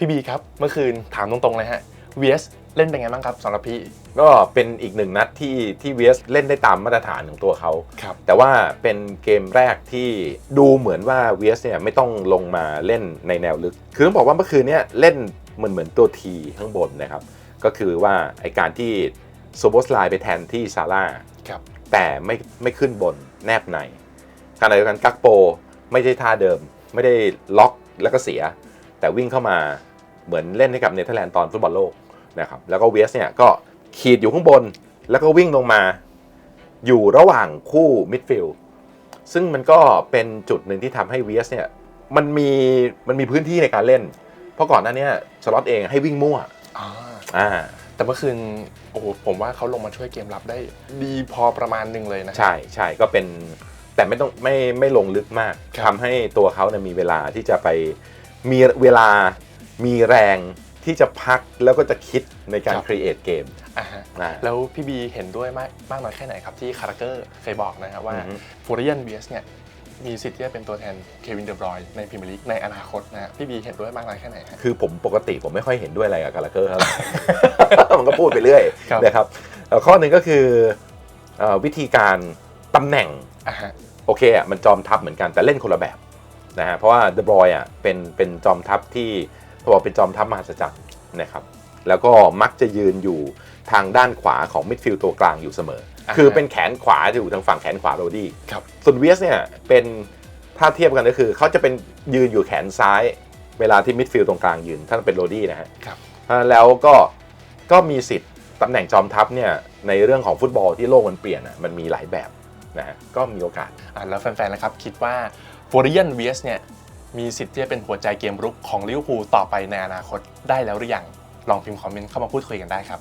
พี่บีครับ เมื่อคืนถามตรงๆเลยฮะ VS เล่นเป็นไงบ้างครับสำหรับพี่ ก็เป็นอีกหนึ่งนัดที่ที่เวสเล่นได้ตามมาตรฐานของตัวเขา ครับ แต่ว่าเป็นเกมแรกที่ดูเหมือนว่า VS เนี่ยไม่ต้องลงมาเล่นในแนวลึก คือต้องบอกว่าเมื่อคืนเนี้เล่นเหมือนเหมือนตัวทีข้างบนนะครับ ก็คือว่าไอการที่โซโบสไลไปแทนที่ซาร่าครับ แต่ไม่ไม่ขึ้นบนแนบในขณะเดียวกันกักโปไม่ใช่ท่าเดิม ไม่ได้ล็อกแล้วก็เสีย แต่วิ่งเข้ามา เหมือนเล่นให้กับเนเธอร์แลนด์ตอนฟุตบอลโลกนะครับแล้วก็เวสเนี่ยก็ขีดอยู่ข้างบน แล้วก็วิ่งลงมา อยู่ระหว่างคู่มิดฟิลด์ซึ่งมันก็เป็นจุดหนึ่งที่ทำให้เวสเนี่ยมันมีมันมีพื้นที่ในการเล่น เพราะก่อนหน้าเนี้สล็อตเองให้วิ่งมั่วอ่าอ่าแต่เมื่อคืนโอ้โหผมว่าเขาลงมาช่วยเกมรับได้ดีพอประมาณหนึ่งเลยนะใช่ใช่ก็เป็นแต่ไม่ต้องไม่ไม่ลงลึกมากครับทำให้ตัวเขาเนี่ยมีเวลาที่จะไปมีเวลา มีแรงที่จะพักแล้วก็จะคิดในการครีเอทเกม อ่าฮะนะแล้วพี่บีเห็นด้วยมากมากน้อยแค่ไหนครับที่คาราเกอร์เคยบอกนะครับว่าอือฮึ ฟูริเอน VS เนี่ยมีสิทธิ์ที่จะเป็นตัวแทนเควินเดอบรอยน์ในพรีเมียร์ลีกในอนาคตนะฮะพี่บีเห็นด้วยมากน้อยแค่ไหนฮะ คือผมปกติผมไม่ค่อยเห็นด้วยอะไรกับกาลาเกอร์เท่าไหร่ มันก็พูดไปเรื่อยครับ นะครับเอ่อข้อหนึ่งก็คือเอ่อวิธีการตำแหน่ง อ่าฮะ โอเคอะมันจอมทัพเหมือนกันแต่เล่นคนละแบบนะฮะเพราะว่าเดบรอยอะเป็นเป็นจอมทัพที่ เขาบอกเป็นจอมทัพมหัศจรรย์นะครับ แล้วก็มักจะยืนอยู่ทางด้านขวาของมิดฟิลด์ตัวกลางอยู่เสมออ่าฮะคือเป็นแขนขวาอยู่ทางฝั่งแขนขวาโรดี้ครับส่วนเวียสเนี่ยเป็นถ้าเทียบกันก็คือเขาจะเป็นยืนอยู่แขนซ้าย เวลาที่มิดฟิลด์ตรงกลางยืนท่านเป็นโรดี้นะฮะครับเพราะฉะนั้นแล้วก็ก็มีสิทธิ์ตำแหน่งจอมทัพเนี่ยในเรื่องของฟุตบอลที่โลกมันเปลี่ยนอะมันมีหลายแบบนะฮะก็มีโอกาสอ่าแล้วแฟนๆนะครับคิดว่าฟูริเอน VS เนี่ย มีสิทธิ์ที่จะเป็นหัวใจเกมรุกของลิเวอร์พูลต่อไปในอนาคตได้แล้วหรือยังลองพิมพ์คอมเมนต์เข้ามาพูดคุยกันได้ครับ